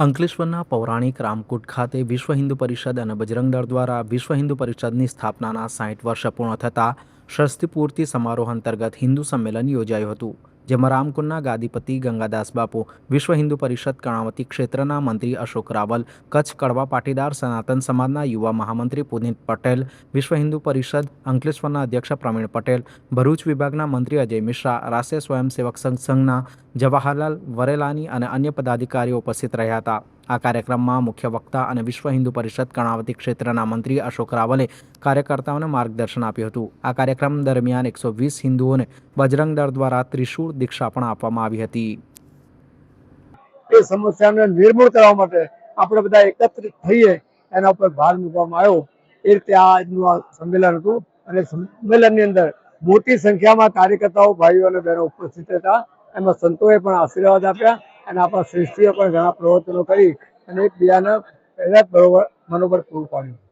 અંકલેશ્વરના પૌરાણિક રામકૂટ ખાતે વિશ્વ હિન્દુ પરિષદ અને બજરંગ દળ દ્વારા વિશ્વ હિન્દુ પરિષદની સ્થાપનાના સાઠ વર્ષ પૂર્ણ થતાં ષષ્ઠિપૂર્તિ સમારોહ અંતર્ગત હિન્દુ સંમેલન યોજાયું હતું. જેમાં રામકુંડના ગાદીપતિ, ગંગાદાસ બાપુ, વિશ્વ હિન્દુ પરિષદ, કર્ણાવતી ક્ષેત્રના મંત્રી અશોક રાવલ, કચ્છ કડવા પાટીદાર, સનાતન સમાજના યુવા મહામંત્રી પુનિત પટેલ, વિશ્વ હિન્દુ પરિષદ અંકલેશ્વરના અધ્યક્ષ પ્રવીણ પટેલ, ભરૂચ વિભાગના મંત્રી અજય મિશ્રા, રાષ્ટ્રીય સ્વયંસેવક સંઘ સંઘના જવાહરલાલ વરેલાની અને અન્ય પદાધિકારીઓ ઉપસ્થિત રહ્યા હતા. આ કાર્યક્રમમાં મુખ્ય વક્તા અને વિશ્વ હિન્દુ પરિષદ કર્ણાવતી ક્ષેત્રના મંત્રી અશોક રાવલે કાર્યકર્તાઓને માર્ગદર્શન આપ્યું હતું. આ કાર્યક્રમ દરમિયાન એકસો વીસ હિન્દુઓને બજરંગ દળ દ્વારા ત્રિશૂળ દીક્ષા પણ આપવામાં આવી હતી. એ સમસ્યાને નિર્મૂળ કરવા માટે આપણે બધા એકત્રિત થઈએ એના ઉપર ભાર મૂકવામાં આવ્યો. એ રીતે આજનું આ સંમેલન હતું અને સંમેલનની અંદર મોટી સંખ્યામાં કાર્યકર્તાઓ, ભાઈઓ અને બહેનો ઉપસ્થિત હતા એમાં સંતોએ પણ આશીર્વાદ આપ્યા અને આપણા શ્રેષ્ઠીએ પણ ઘણા પ્રવચનો કરી અને એકબીજાને પહેલા જ બરોબર મનોબળ પૂરું પાડ્યું.